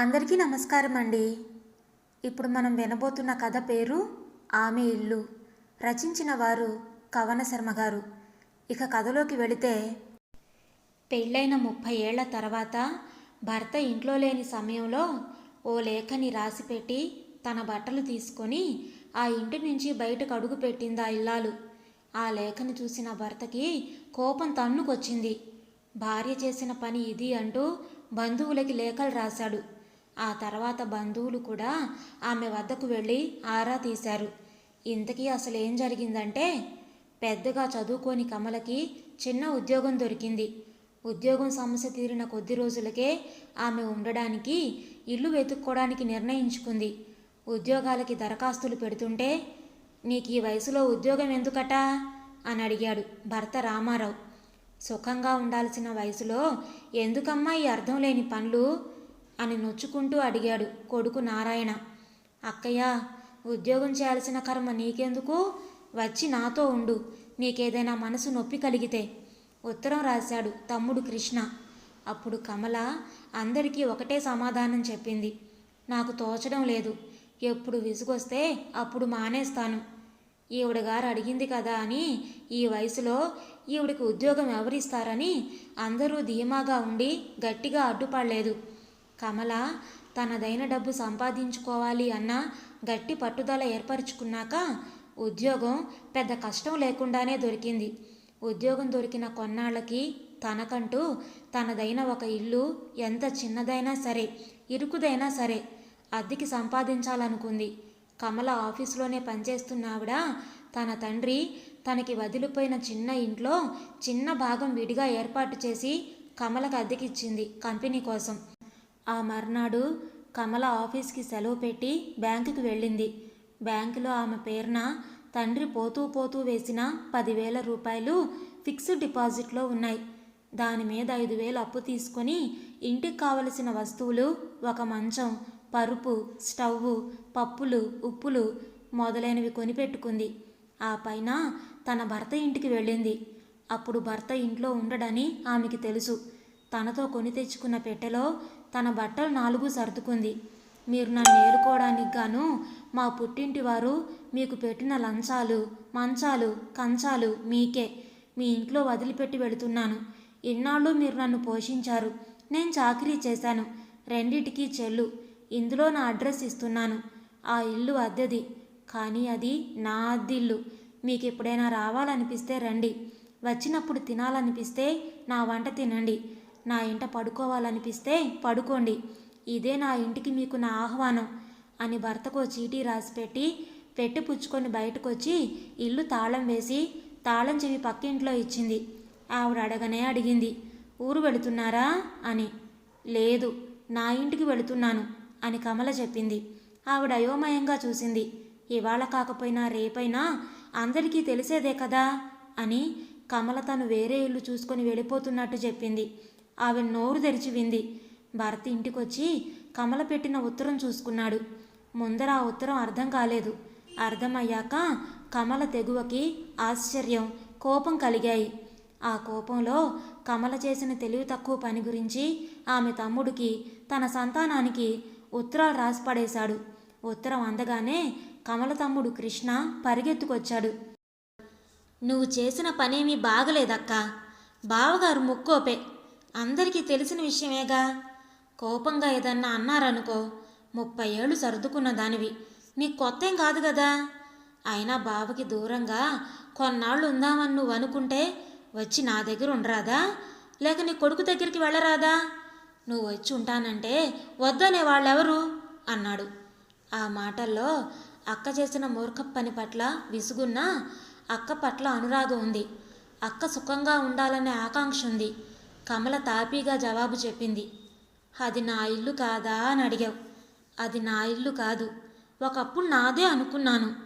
అందరికీ నమస్కారం అండి. ఇప్పుడు మనం వినబోతున్న కథ పేరు ఆమె ఇల్లు. రచించిన వారు కవన శర్మ గారు. ఇక కథలోకి వెళితే పెళ్ళైన ముప్పై ఏళ్ళ తర్వాత భర్త ఇంట్లో లేని సమయంలో ఓ లేఖని రాసిపెట్టి తన బట్టలు తీసుకొని ఆ ఇంటి నుంచి బయటకు అడుగు పెట్టింది ఆ ఇల్లాలు. ఆ లేఖని చూసిన భర్తకి కోపం తన్నుకొచ్చింది. భార్య చేసిన పని ఇది అంటూ బంధువులకి లేఖలు రాశాడు. ఆ తర్వాత బంధువులు కూడా ఆమె వద్దకు వెళ్ళి ఆరా తీశారు. ఇంతకీ అసలు ఏం జరిగిందంటే పెద్దగా చదువుకోని కమలకి చిన్న ఉద్యోగం దొరికింది. ఉద్యోగం సమస్య తీరిన కొద్ది రోజులకే ఆమె ఉండడానికి ఇల్లు వెతుక్కోవడానికి నిర్ణయించుకుంది. ఉద్యోగాలకి దరఖాస్తులు పెడుతుంటే నీకు ఈ వయసులో ఉద్యోగం ఎందుకట? అని అడిగాడు భర్త రామారావు. సుఖంగా ఉండాల్సిన వయసులో ఎందుకమ్మా ఈ అర్థం లేని పనులు? అని నొచ్చుకుంటూ అడిగాడు కొడుకు నారాయణ. అక్కయ్య ఉద్యోగం చేయాల్సిన కర్మ నీకెందుకు? వచ్చి నాతో ఉండు నీకేదైనా మనసు నొప్పి కలిగితే ఉత్తరం రాశాడు తమ్ముడు కృష్ణ. అప్పుడు కమల అందరికీ ఒకటే సమాధానం చెప్పింది. నాకు తోచడం లేదు ఎప్పుడు విసుగొస్తే అప్పుడు మానేస్తాను. ఈవిడ గారు అడిగింది కదా అని ఈ వయసులో ఈవిడికి ఉద్యోగం ఎవరిస్తారని అందరూ ధీమాగా ఉండి గట్టిగా అడ్డుపడలేదు. కమల తనదైన డబ్బు సంపాదించుకోవాలి అన్న గట్టి పట్టుదల ఏర్పరచుకున్నాక ఉద్యోగం పెద్ద కష్టం లేకుండానే దొరికింది. ఉద్యోగం దొరికిన కొన్నాళ్ళకి తనకంటూ తనదైన ఒక ఇల్లు ఎంత చిన్నదైనా సరే ఇరుకుదైనా సరే అద్దెకి సంపాదించాలనుకుంది. కమల ఆఫీసులోనే పనిచేస్తున్న ఆవిడ తన తండ్రి తనకి వదిలిపోయిన చిన్న ఇంట్లో చిన్న భాగం విడిగా ఏర్పాటు చేసి కమలకు అద్దెకిచ్చింది కంపెనీ కోసం. ఆ మర్నాడు కమల ఆఫీస్కి సెలవు పెట్టి బ్యాంకుకి వెళ్ళింది. బ్యాంకులో ఆమె పేరున తండ్రి పోతూ పోతూ వేసిన పదివేల రూపాయలు ఫిక్స్డ్ డిపాజిట్లో ఉన్నాయి. దాని మీద ఐదు వేలు అప్పు తీసుకొని ఇంటికి కావలసిన వస్తువులు ఒక మంచం పరుపు స్టవ్ పప్పులు ఉప్పులు మొదలైనవి కొనిపెట్టుకుంది. ఆ పైన తన భర్త ఇంటికి వెళ్ళింది. అప్పుడు భర్త ఇంట్లో ఉండడని ఆమెకి తెలుసు. తనతో కొని తెచ్చుకున్న పెట్టెలో తన బట్టలు నాలుగు సర్దుకుంది. మీరు నన్ను ఏలుకోవడానికి గాను మా పుట్టింటి వారు మీకు పెట్టిన లంచాలు మంచాలు కంచాలు మీకే. మీ ఇంట్లో వదిలిపెట్టి వెళుతున్నాను. ఇన్నాళ్ళు మీరు నన్ను పోషించారు. నేను చాకరీ చేశాను. రెండిటికి చెల్లు. ఇందులో నా అడ్రస్ ఇస్తున్నాను. ఆ ఇల్లు అద్దెది. కానీ అది నా అద్దిల్లు. మీకు ఎప్పుడైనా రావాలనిపిస్తే రండి. వచ్చినప్పుడు తినాలనిపిస్తే నా వంట తినండి. నా ఇంట పడుకోవాలనిపిస్తే పడుకోండి. ఇదే నా ఇంటికి మీకు నా ఆహ్వానం అని భర్తకో చీటీ రాసిపెట్టి పెట్టి పుచ్చుకొని బయటకొచ్చి ఇల్లు తాళం వేసి తాళం చెవి పక్కింట్లో ఇచ్చింది. ఆవిడ అడగనే అడిగింది ఊరు వెళుతున్నారా? అని. లేదు నా ఇంటికి వెళుతున్నాను అని కమల చెప్పింది. ఆవిడ అయోమయంగా చూసింది. ఇవాళ కాకపోయినా రేపైనా అందరికీ తెలిసేదే కదా? అని కమల తను వేరే ఇల్లు చూసుకొని వెళ్ళిపోతున్నట్టు చెప్పింది. ఆమె నోరు తెరిచి వింది. భరత్ ఇంటికొచ్చి కమల పెట్టిన ఉత్తరం చూసుకున్నాడు. ముందర ఆ ఉత్తరం అర్థం కాలేదు. అర్థమయ్యాక కమల తెగువకి ఆశ్చర్యం కోపం కలిగాయి. ఆ కోపంలో కమల చేసిన తెలివి తక్కువ పని గురించి ఆమె తమ్ముడికి తన సంతానానికి ఉత్తరాలు రాసి పడేశాడు ఉత్తరం అందగానే కమల తమ్ముడు కృష్ణ పరిగెత్తుకొచ్చాడు. నువ్వు చేసిన పనేమీ బాగలేదక్కా. బావగారు ముక్కోపే. అందరికీ తెలిసిన విషయమేగా? కోపంగా ఏదన్నా అన్నారనుకో ముప్పై ఏళ్ళు సర్దుకున్న దానివి. నీకు కొత్త ఏం కాదు కదా అయినా బావకి దూరంగా కొన్నాళ్ళు ఉందామని నువ్వు అనుకుంటే వచ్చి నా దగ్గర ఉండరాదా? లేక నీ కొడుకు దగ్గరికి వెళ్ళరాదా? నువ్వు వచ్చి ఉంటానంటే వద్దనే వాళ్ళెవరు? అన్నాడు. ఆ మాటల్లో అక్క చేసిన మూర్ఖ పని పట్ల విసుగున్నా అక్క పట్ల అనురాగం ఉంది. అక్క సుఖంగా ఉండాలనే ఆకాంక్ష ఉంది. కమల తాపీగా జవాబు చెప్పింది. అది నా ఇల్లు కాదా అని అడిగావు. అది నా ఇల్లు కాదు. ఒకప్పుడు నాదే అనుకున్నాను.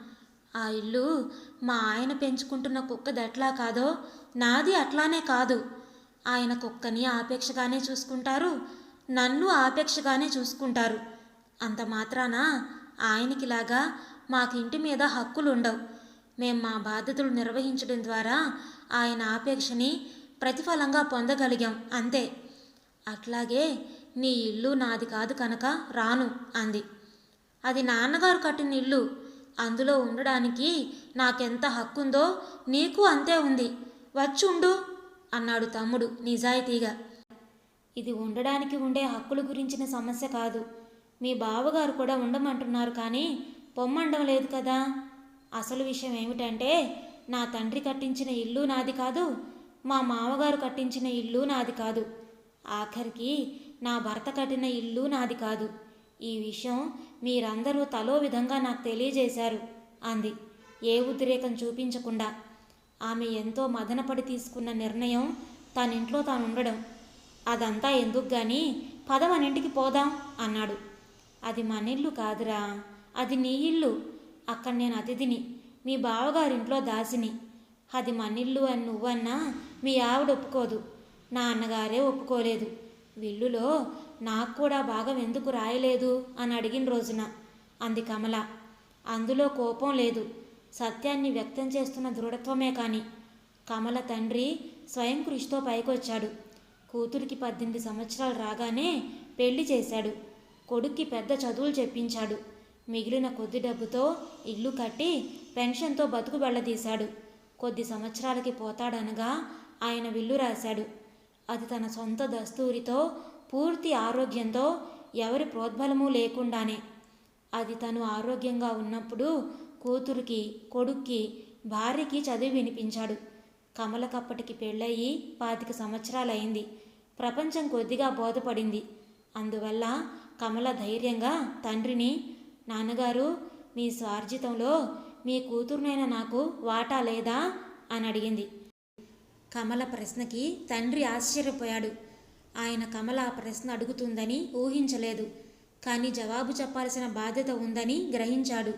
ఆ ఇల్లు మా ఆయన పెంచుకుంటున్న కుక్కది ఎట్లా కాదో? నాది అట్లానే కాదు. ఆయన కుక్కని ఆపేక్షగానే చూసుకుంటారు. నన్ను ఆపేక్షగానే చూసుకుంటారు. అంత మాత్రాన? ఆయనకిలాగా మాకు ఇంటి మీద హక్కులు ఉండవు మేం మా బాధ్యతలు నిర్వహించడం ద్వారా ఆయన ఆపేక్షని ప్రతిఫలంగా పొందగలిగాం అంతే. అట్లాగే నీ ఇల్లు నాది కాదు కనుక రాను అంది. అది నాన్నగారు కట్టిన ఇల్లు. అందులో ఉండడానికి నాకెంత హక్కుందో నీకు అంతే ఉంది. వచ్చుండు అన్నాడు తమ్ముడు నిజాయితీగా. ఇది ఉండడానికి ఉండే హక్కుల గురించిన సమస్య కాదు. మీ బావగారు కూడా ఉండమంటున్నారు కానీ పొమ్మండం లేదు కదా. అసలు విషయం ఏమిటంటే నా తండ్రి కట్టించిన ఇల్లు నాది కాదు మా మామగారు కట్టించిన ఇల్లు నాది కాదు. ఆఖరికి నా భర్త కట్టిన ఇల్లు నాది కాదు. ఈ విషయం మీరందరూ తలో విధంగా నాకు తెలియజేశారు అంది. ఏ ఉద్రేకం చూపించకుండా. ఆమె ఎంతో మదనపడి తీసుకున్న నిర్ణయం తనింట్లో తానుండడం. తాను ఉండడం అదంతా ఎందుకు గాని పద పోదాం అన్నాడు. అది మనిల్లు కాదురా అది నీ ఇల్లు. అక్కడ నేను అతిథిని మీ బావగారింట్లో దాసిని. అది మనిల్లు అని నువ్వన్నా మీ ఆవిడ ఒప్పుకోదు. నా అన్నగారే ఒప్పుకోలేదు. విల్లులో నాకు కూడా భాగం ఎందుకు రాయలేదు అని అడిగిన రోజున అంది కమల. అందులో కోపం లేదు. సత్యాన్ని వ్యక్తం చేస్తున్న దృఢత్వమే కాని కమల తండ్రి స్వయం కృషితో పైకొచ్చాడు. కూతురికి పద్దెనిమిది సంవత్సరాలు రాగానే పెళ్ళి చేశాడు. కొడుక్కి పెద్ద చదువులు చెప్పించాడు. మిగిలిన కొద్ది డబ్బుతో ఇల్లు కట్టి పెన్షన్తో బతుకు వెళ్ళదీశాడు కొద్ది సంవత్సరాలకి పోతాడనగా ఆయన విల్లు రాశాడు. అది తన సొంత దస్తూరితో పూర్తి ఆరోగ్యంతో ఎవరి ప్రోద్బలము లేకుండానే. అది తను ఆరోగ్యంగా ఉన్నప్పుడు కూతురికి కొడుక్కి భార్యకి చదివి వినిపించాడు. కమలకప్పటికి పెళ్ళయి పాతిక సంవత్సరాలైంది ప్రపంచం కొద్దిగా బోధపడింది. అందువల్ల కమల ధైర్యంగా తండ్రిని నాన్నగారు మీ స్వార్జితంలో మీ కూతురునైనా నాకు వాటా లేదా? అని అడిగింది కమల ప్రశ్నకి తండ్రి ఆశ్చర్యపోయాడు. ఆయన కమల ఆ ప్రశ్న అడుగుతుందని ఊహించలేదు. కానీ జవాబు చెప్పాల్సిన బాధ్యత ఉందని గ్రహించాడు.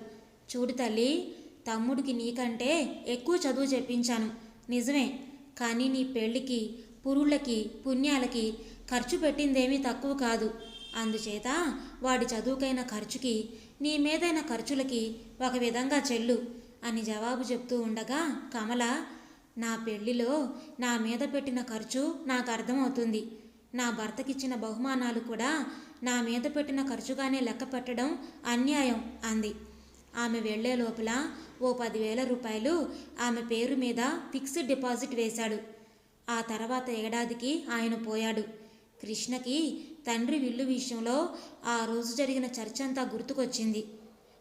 చూడు తల్లి తమ్ముడికి నీకంటే ఎక్కువ చదువు చెప్పించాను. నిజమే. కానీ నీ పెళ్ళికి పురుళ్ళకి పుణ్యాలకి ఖర్చు పెట్టిందేమీ తక్కువ కాదు. అందుచేత వాడి చదువుకైన ఖర్చుకి నీ మీదైన ఖర్చులకి ఒక విధంగా చెల్లు అని జవాబు చెప్తూ ఉండగా కమల నా పెళ్ళిలో నా మీద పెట్టిన ఖర్చు నాకు అర్థమవుతుంది. నా భర్తకిచ్చిన బహుమానాలు కూడా నా మీద పెట్టిన ఖర్చుగానే లెక్క పెట్టడం అన్యాయం అంది. ఆమె వెళ్ళే లోపల ఓ పదివేల రూపాయలు ఆమె పేరు మీద ఫిక్స్డ్ డిపాజిట్ వేశాడు. ఆ తర్వాత ఏడాదికి ఆయన పోయాడు. కృష్ణకి తండ్రి విల్లు విషయంలో ఆ రోజు జరిగిన చర్చంతా గుర్తుకొచ్చింది.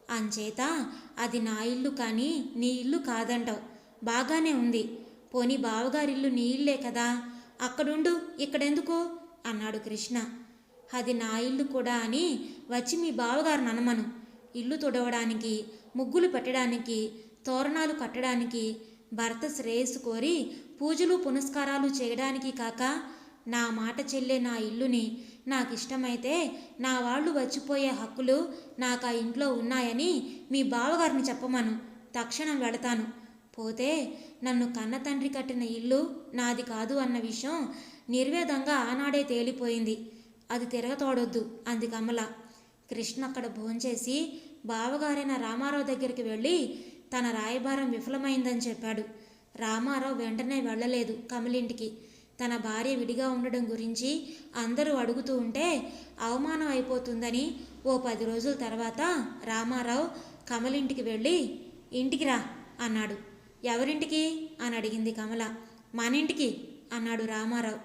అంచేత అది నా ఇల్లు కానీ నీ ఇల్లు కాదంటావు. బాగానే ఉంది. పోనీ బావగారిల్లు నీళ్ళే కదా అక్కడుండు ఇక్కడెందుకు? అన్నాడు కృష్ణ. అది నా ఇల్లు కూడా అని వచ్చి మీ బావగారిని అనమను. ఇల్లు తుడవడానికి ముగ్గులు పెట్టడానికి తోరణాలు కట్టడానికి భర్త శ్రేయస్సు కోరి పూజలు పునస్కారాలు చేయడానికి కాక నా మాట చెల్లే నా ఇల్లుని నాకు ఇష్టమైతే నా వాళ్ళు వచ్చిపోయే హక్కులు నాకు ఆ ఇంట్లో ఉన్నాయని మీ బావగారిని చెప్పమను. తక్షణం వెళతాను. పోతే నన్ను కన్న తండ్రి కట్టిన ఇల్లు నాది కాదు అన్న విషయం నిర్వేదంగా ఆనాడే తేలిపోయింది. అది తిరగతోడొద్దు అంది కమల. కృష్ణ అక్కడ భోంచేసి బావగారైన రామారావు దగ్గరికి వెళ్ళి తన రాయబారం విఫలమైందని చెప్పాడు. రామారావు వెంటనే వెళ్ళలేదు కమలింటికి. తన భార్య విడిగా ఉండడం గురించి అందరూ అడుగుతూ ఉంటే అవమానం అయిపోతుందని ఓ పది రోజుల తర్వాత రామారావు కమలింటికి వెళ్ళి ఇంటికి రా అన్నాడు. ఎవరింటికి? అని అడిగింది కమల. మన ఇంటికి అన్నాడు రామారావు.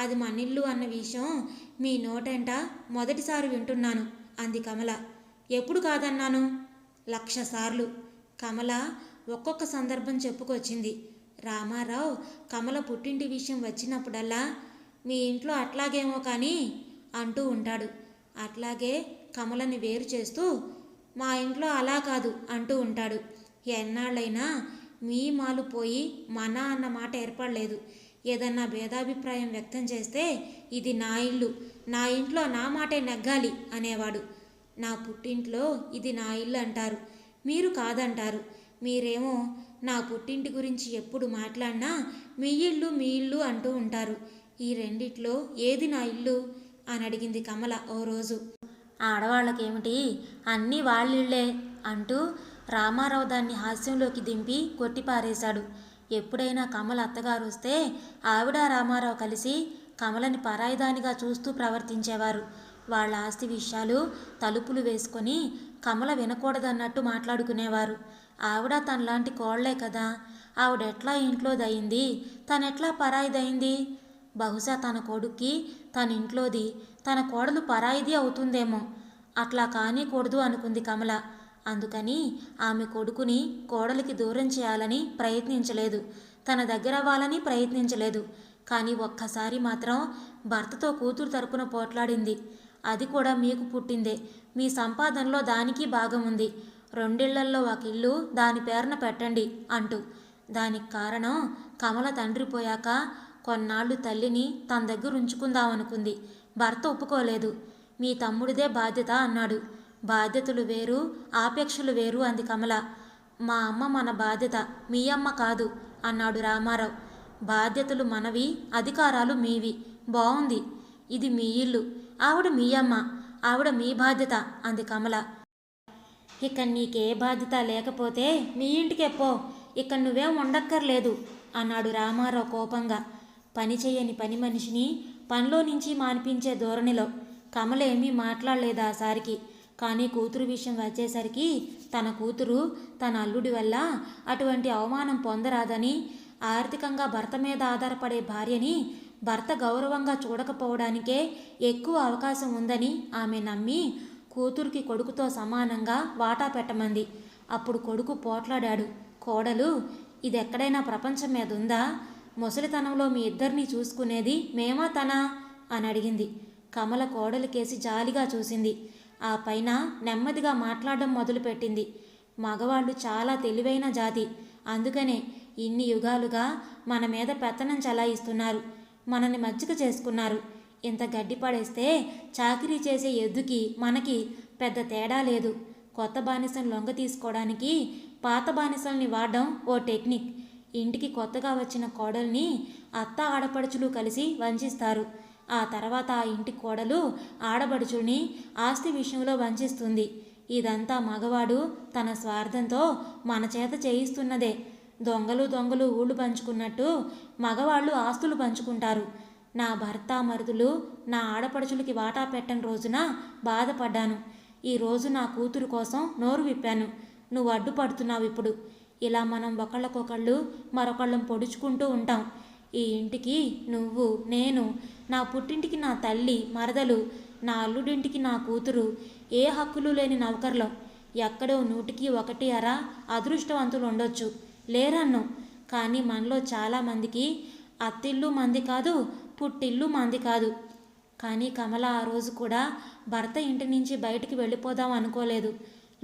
అది మనిల్లు అన్న విషయం మీ నోటంట? మొదటిసారి వింటున్నాను అంది కమల. ఎప్పుడు కాదన్నాను? లక్ష సార్లు. కమల ఒక్కొక్క సందర్భం చెప్పుకొచ్చింది. రామారావు కమల పుట్టింటి విషయం వచ్చినప్పుడల్లా మీ ఇంట్లో అట్లాగేమో కానీ అంటూ ఉంటాడు. అట్లాగే కమలని వేరు చేస్తూ మా ఇంట్లో అలా కాదు అంటూ ఉంటాడు. ఎన్నాళ్ళైనా మీ మాలు పోయి మన అన్న మాట ఏర్పడలేదు. ఏదన్నా భేదాభిప్రాయం వ్యక్తం చేస్తే ఇది నా ఇల్లు. నా ఇంట్లో నా మాటే నెగ్గాలి అనేవాడు. నా పుట్టింట్లో ఇది నా ఇల్లు అంటారు. మీరు కాదంటారు. మీరేమో నా పుట్టింటి గురించి ఎప్పుడు మాట్లాడినా మీ ఇల్లు మీ ఇల్లు అంటూ ఉంటారు. ఈ రెండిట్లో ఏది నా ఇల్లు? అని అడిగింది కమల ఓ రోజు. ఆడవాళ్ళకేమిటి? అన్నీ వాళ్ళిళ్ళే అంటూ రామారావు దాన్ని హాస్యంలోకి దింపి కొట్టిపారేశాడు. ఎప్పుడైనా కమల అత్తగారు వస్తే ఆవిడ రామారావు కలిసి కమలని పరాయిదానిగా చూస్తూ ప్రవర్తించేవారు. వాళ్ళ ఆస్తి విషయాలు తలుపులు వేసుకొని కమల వినకూడదన్నట్టు మాట్లాడుకునేవారు. ఆవిడ తనలాంటి కోళ్ళే కదా ఆవిడ ఎట్లా ఇంట్లో దయింది తనెట్లా పరాయిదయింది బహుశా తన కొడుక్కి తన ఇంట్లోది తన కోడలు పరాయిది అవుతుందేమో. అట్లా కానీకూడదు అనుకుంది కమల. అందుకని ఆమె కొడుకుని కోడలికి దూరం చేయాలని ప్రయత్నించలేదు. తన దగ్గర అవ్వాలని ప్రయత్నించలేదు. కానీ ఒక్కసారి మాత్రం భర్తతో కూతురు తరపున పోట్లాడింది. అది కూడా మీకు పుట్టిందే. మీ సంపాదనలో దానికి భాగం ఉంది రెండిళ్ళల్లో ఒక ఇల్లు దాని పేరున పెట్టండి అంటూ. దానికి కారణం కమల తండ్రి పోయాక కొన్నాళ్ళు తల్లిని తన దగ్గర ఉంచుకుందామనుకుంది. భర్త ఒప్పుకోలేదు. మీ తమ్ముడిదే బాధ్యత అన్నాడు. బాధ్యతలు వేరు ఆపేక్షలు వేరు అంది కమల. మా అమ్మ మన బాధ్యత మీ అమ్మ కాదు అన్నాడు రామారావు. బాధ్యతలు మనవి అధికారాలు మీవి. బాగుంది ఇది మీ ఇల్లు. ఆవిడ మీ అమ్మ ఆవిడ మీ బాధ్యత అంది కమల. ఇక నీకే బాధ్యత లేకపోతే మీ ఇంటికే పో ఇక నువ్వేం ఉండక్కర్లేదు అన్నాడు రామారావు కోపంగా. పని చేయని పని మనిషిని పనిలో నుంచి మానిపించే ధోరణిలో కమలేమీ మాట్లాడలేదు ఆ సారికి? కానీ కూతురు విషయం వచ్చేసరికి తన కూతురు తన అల్లుడి వల్ల అటువంటి అవమానం పొందరాదని ఆర్థికంగా భర్త మీద ఆధారపడే భార్యని భర్త గౌరవంగా చూడకపోవడానికే ఎక్కువ అవకాశం ఉందని ఆమె నమ్మి కూతురికి కొడుకుతో సమానంగా వాటా పెట్టమంది. అప్పుడు కొడుకు పోట్లాడాడు. కోడలు ఇది ఎక్కడైనా ప్రపంచం మీద ఉందా? ముసలితనంలో మీ ఇద్దరిని చూసుకునేది మేమా తనా? అని అడిగింది. కమల కోడలికేసి జాలిగా చూసింది. ఆ పైన నెమ్మదిగా మాట్లాడడం మొదలుపెట్టింది. మగవాళ్ళు చాలా తెలివైన జాతి. అందుకనే ఇన్ని యుగాలుగా మన మీద పెత్తనం చలాయిస్తున్నారు. మనల్ని మజ్జిగ చేసుకున్నారు. ఇంత గడ్డి పడేస్తే చాకిరీ చేసే ఎద్దుకి మనకి పెద్ద తేడా లేదు. కొత్త బానిసను లొంగ తీసుకోవడానికి పాత బానిసల్ని వాడడం ఓ టెక్నిక్. ఇంటికి కొత్తగా వచ్చిన కోడల్ని అత్త ఆడపడుచులు కలిసి వంచిస్తారు. ఆ తర్వాత ఆ ఇంటి కోడలు ఆడబడుచుని ఆస్తి విషయంలో వంచిస్తుంది. ఇదంతా మగవాడు తన స్వార్థంతో మన చేత చేయిస్తున్నదే. దొంగలు దొంగలు ఊళ్ళు పంచుకున్నట్టు మగవాళ్ళు ఆస్తులు పంచుకుంటారు. నా భర్త మరుదులు నా ఆడపడుచులకి వాటా పెట్టని రోజున బాధపడ్డాను. ఈ రోజు నా కూతురు కోసం నోరు విప్పాను. నువ్వు అడ్డుపడుతున్నావు ఇప్పుడు. ఇలా మనం ఒకళ్ళకొకళ్ళు మరొకళ్ళం పొడుచుకుంటూ ఉంటాం. ఈ ఇంటికి నువ్వు నేను నా పుట్టింటికి నా తల్లి మరదలు నా అల్లుడింటికి నా కూతురు ఏ హక్కులు లేని నౌకర్లో? ఎక్కడో నూటికి ఒకటి అర అదృష్టవంతులు ఉండొచ్చు. లేరన్ను. కానీ మనలో చాలామందికి అత్తిల్లు మంది కాదు పుట్టిల్లు మంది కాదు. కానీ కమల ఆ రోజు కూడా భర్త ఇంటి నుంచి బయటికి వెళ్ళిపోదాం అనుకోలేదు.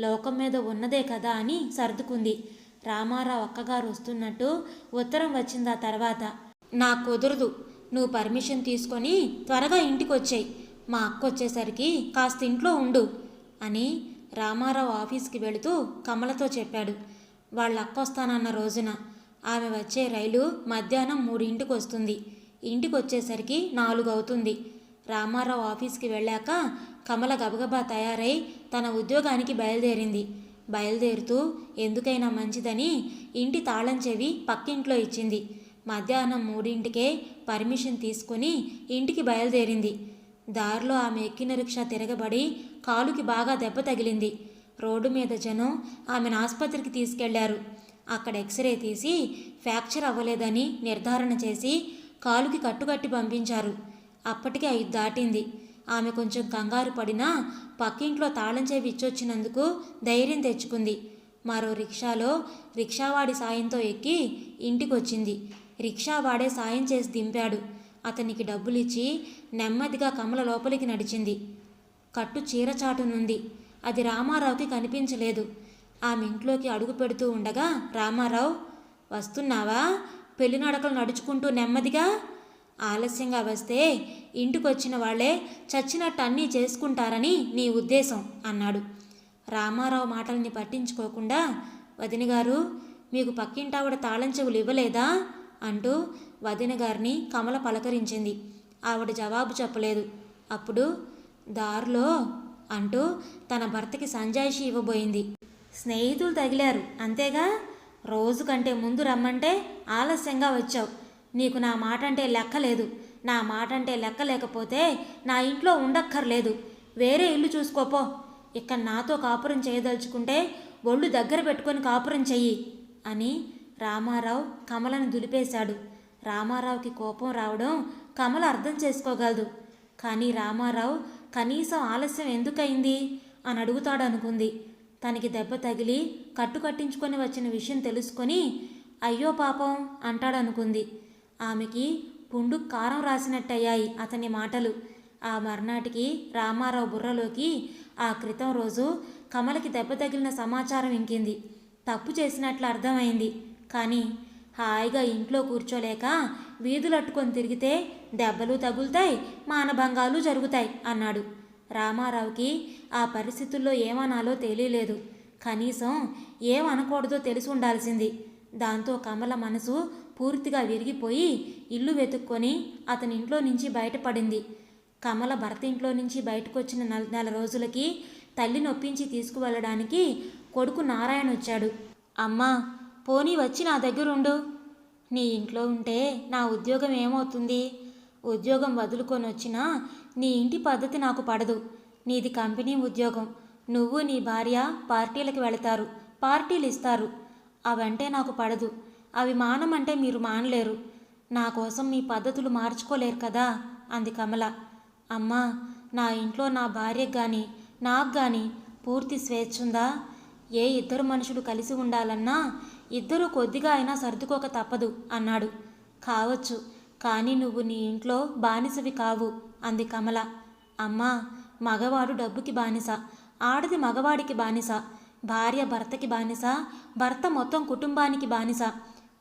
లోకం మీద ఉన్నదే కదా అని సర్దుకుంది. రామారావు అక్కగారు వస్తున్నట్టు ఉత్తరం వచ్చింది ఆ తర్వాత. నాకు కుదరదు నువ్వు పర్మిషన్ తీసుకొని త్వరగా ఇంటికి వచ్చాయి మా అక్క వచ్చేసరికి కాస్త ఇంట్లో ఉండు అని రామారావు ఆఫీస్కి వెళుతూ కమలతో చెప్పాడు. వాళ్ళ అక్క వస్తానన్న రోజున ఆమె వచ్చే రైలు మధ్యాహ్నం మూడింటికి వస్తుంది ఇంటికి వచ్చేసరికి నాలుగు అవుతుంది రామారావు ఆఫీస్కి వెళ్ళాక కమల గబగబా తయారై తన ఉద్యోగానికి బయలుదేరింది. బయలుదేరుతూ ఎందుకైనా మంచిదని ఇంటి తాళం చెవి పక్కింట్లో ఇచ్చింది. మధ్యాహ్నం మూడింటికే పర్మిషన్ తీసుకుని ఇంటికి బయలుదేరింది. దారిలో ఆమె ఎక్కిన రిక్షా తిరగబడి కాలుకి బాగా దెబ్బ తగిలింది. రోడ్డు మీద జనం ఆమెను ఆసుపత్రికి తీసుకెళ్ళారు. అక్కడ ఎక్స్రే తీసి ఫ్రాక్చర్ అవ్వలేదని నిర్ధారణ చేసి కాలుకి కట్టుకట్టి పంపించారు. అప్పటికే ఐదు దాటింది. ఆమె కొంచెం కంగారు పడినా పక్కింట్లో తాళం చెవి ఇచ్చొచ్చినందుకు ధైర్యం తెచ్చుకుంది. మరో రిక్షాలో రిక్షావాడి సాయంతో ఎక్కి ఇంటికొచ్చింది. రిక్షావాడే సాయం చేసి దింపాడు. అతనికి డబ్బులిచ్చి నెమ్మదిగా కమల లోపలికి నడిచింది. కట్టు చీరచాటునుంది అది రామారావుకి కనిపించలేదు. ఆమె ఇంట్లోకి అడుగు పెడుతూ ఉండగా రామారావు వస్తున్నావా? పెళ్ళి నడకలు నడుచుకుంటూ నెమ్మదిగా? ఆలస్యంగా వస్తే ఇంటికొచ్చిన వాళ్ళే చచ్చినట్టు అన్నీ చేసుకుంటారని నీ ఉద్దేశం అన్నాడు. రామారావు మాటల్ని పట్టించుకోకుండా వదిన గారు మీకు పక్కింటావిడ తాళం చెవులు ఇవ్వలేదా? అంటూ వదిన గారిని కమల పలకరించింది. ఆవిడ జవాబు చెప్పలేదు. అప్పుడు దారిలో అంటూ తన భర్తకి సంజాయిషి ఇవ్వబోయింది. స్నేహితులు తగిలారు. అంతేగా? రోజు కంటే ముందు రమ్మంటే ఆలస్యంగా వచ్చావు. నీకు నా మాట అంటే లెక్కలేదు నా మాట అంటే లెక్క లేకపోతే నా ఇంట్లో ఉండక్కర్లేదు. వేరే ఇల్లు చూసుకోపో ఇక్కడ నాతో కాపురం చేయదలుచుకుంటే ఒళ్ళు దగ్గర పెట్టుకొని కాపురం చెయ్యి అని రామారావు కమలను దులిపేశాడు. రామారావుకి కోపం రావడం కమల అర్థం చేసుకోగలదు. కానీ రామారావు కనీసం ఆలస్యం ఎందుకయింది? అని అడుగుతాడు అనుకుంది తనకి దెబ్బ తగిలి కట్టు కట్టించుకొని వచ్చిన విషయం తెలుసుకొని అయ్యో పాపం అంటాడనుకుంది. ఆమెకి పుండు కారం రాసినట్టయ్యాయి అతని మాటలు. ఆ మర్నాటికి రామారావు బుర్రలోకి ఆ క్రితం రోజు కమలకి దెబ్బ తగిలిన సమాచారం ఇంకింది. తప్పు చేసినట్లు అర్థమైంది. కానీ హాయిగా ఇంట్లో కూర్చోలేక వీధులట్టుకొని తిరిగితే దెబ్బలు తగులుతాయి మానభంగాలు జరుగుతాయి అన్నాడు. రామారావుకి ఆ పరిస్థితుల్లో ఏమనాలో తెలియలేదు. కనీసం ఏమనకూడదో తెలిసి ఉండాల్సింది. దాంతో కమల మనసు పూర్తిగా విరిగిపోయి ఇల్లు వెతుక్కొని అతని ఇంట్లో నుంచి బయటపడింది. కమల భర్త ఇంట్లో నుంచి బయటకు వచ్చిన నెల నెల రోజులకి తల్లి నొప్పించి తీసుకువెళ్ళడానికి కొడుకు నారాయణ వచ్చాడు అమ్మా పోనీ వచ్చి నా దగ్గరుండు. నీ ఇంట్లో ఉంటే నా ఉద్యోగం ఏమవుతుంది? ఉద్యోగం వదులుకొని వచ్చినా నీ ఇంటి పద్ధతి నాకు పడదు. నీది కంపెనీ ఉద్యోగం. నువ్వు నీ భార్య పార్టీలకు వెళతారు. పార్టీలు ఇస్తారు. అవంటే నాకు పడదు. అవి మానమంటే మీరు మానలేరు. నా కోసం మీ పద్ధతులు మార్చుకోలేరు కదా? అంది కమల. అమ్మా నా ఇంట్లో నా భార్యకు కానీ నాకు కానీ పూర్తి స్వేచ్ఛ ఉందా? ఏ ఇద్దరు మనుషులు కలిసి ఉండాలన్నా ఇద్దరు కొద్దిగా అయినా సర్దుకోక తప్పదు అన్నాడు. కావచ్చు కానీ నువ్వు నీ ఇంట్లో బానిసవి కావు అంది కమల. అమ్మా మగవాడు డబ్బుకి బానిస ఆడది మగవాడికి బానిస భార్య భర్తకి బానిస భర్త మొత్తం కుటుంబానికి బానిస.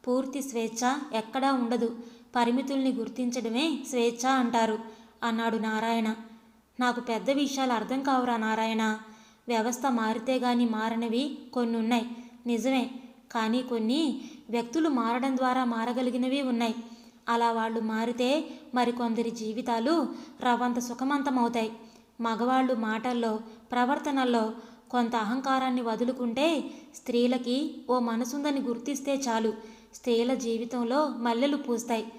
పూర్తి స్వేచ్ఛ ఎక్కడా ఉండదు. పరిమితుల్ని గుర్తించడమే స్వేచ్ఛ అంటారు అన్నాడు నారాయణ. నాకు పెద్ద విషయాలు అర్థం కావురా నారాయణ. వ్యవస్థ మారితే గాని మారనివి కొన్ని ఉన్నాయి నిజమే కానీ కొన్ని వ్యక్తులు మారడం ద్వారా మారగలిగినవి ఉన్నాయి. అలా వాళ్ళు మారితే మరికొందరి జీవితాలు రవంత సుఖమంతమవుతాయి. మగవాళ్ళు మాటల్లో ప్రవర్తనల్లో కొంత అహంకారాన్ని వదులుకుంటే స్త్రీలకి ఓ మనసుందని గుర్తిస్తే చాలు. స్త్రీల జీవితంలో మల్లెలు పూస్తాయి.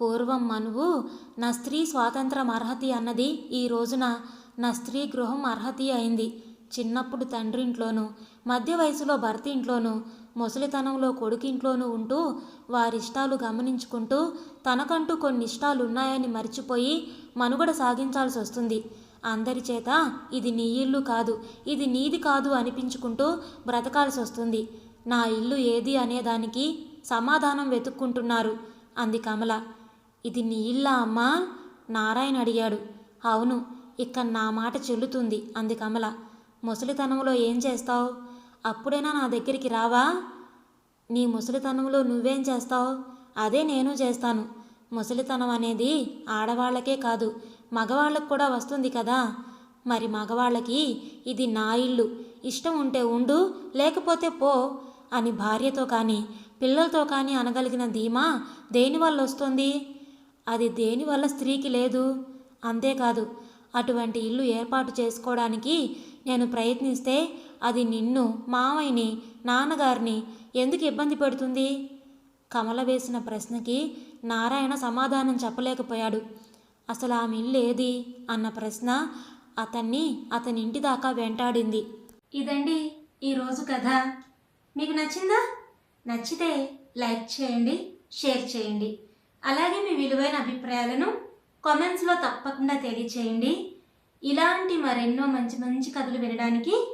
పూర్వం మనువు నా స్త్రీ స్వాతంత్రం అర్హతి అన్నది ఈ రోజున నా స్త్రీ గృహం అర్హతి అయింది. చిన్నప్పుడు తండ్రి ఇంట్లోనూ మధ్య వయసులో భర్త ఇంట్లోనూ ముసలితనంలో కొడుకింట్లోనూ ఉంటూ వారిష్టాలు గమనించుకుంటూ తనకంటూ కొన్ని ఇష్టాలు ఉన్నాయని మర్చిపోయి మనుగడ సాగించాల్సి వస్తుంది అందరి చేత ఇది నీ ఇల్లు కాదు ఇది నీది కాదు అనిపించుకుంటూ బ్రతకాల్సి వస్తుంది నా ఇల్లు ఏది అనేదానికి సమాధానం వెతుక్కుంటున్నారు అంది కమల. ఇది నీ ఇల్లా అమ్మా? నారాయణ అడిగాడు. అవును ఇక్కడ నా మాట చెల్లుతుంది అంది కమల. ముసలితనంలో ఏం చేస్తావు? అప్పుడైనా నా దగ్గరికి రావా? నీ ముసలితనంలో నువ్వేం చేస్తావు? అదే నేను చేస్తాను. ముసలితనం అనేది ఆడవాళ్ళకే కాదు మగవాళ్ళకు కూడా వస్తుంది కదా? మరి మగవాళ్ళకి ఇది నా ఇల్లు. ఇష్టం ఉంటే ఉండు లేకపోతే పో అని భార్యతో కానీ పిల్లలతో కానీ అనగలిగిన ధీమా దేనివల్ల వస్తుంది? అది దేనివల్ల స్త్రీకి లేదు? అంతేకాదు అటువంటి ఇల్లు ఏర్పాటు చేసుకోవడానికి నేను ప్రయత్నిస్తే అది నిన్ను మావయ్యని నాన్నగారిని ఎందుకు ఇబ్బంది పెడుతుంది? కమల వేసిన ప్రశ్నకి నారాయణ సమాధానం చెప్పలేకపోయాడు. అసలు ఆమె ఇల్లు ఏది? అన్న ప్రశ్న అతన్ని అతని ఇంటి దాకా వెంటాడింది. ఇదండి ఈరోజు కథ. మీకు నచ్చిందా? నచ్చితే లైక్ చేయండి షేర్ చేయండి. అలాగే మీ విలువైన అభిప్రాయాలను కామెంట్స్లో తప్పకుండా తెలియచేయండి. ఇలాంటి మరెన్నో మంచి మంచి కథలు వినడానికి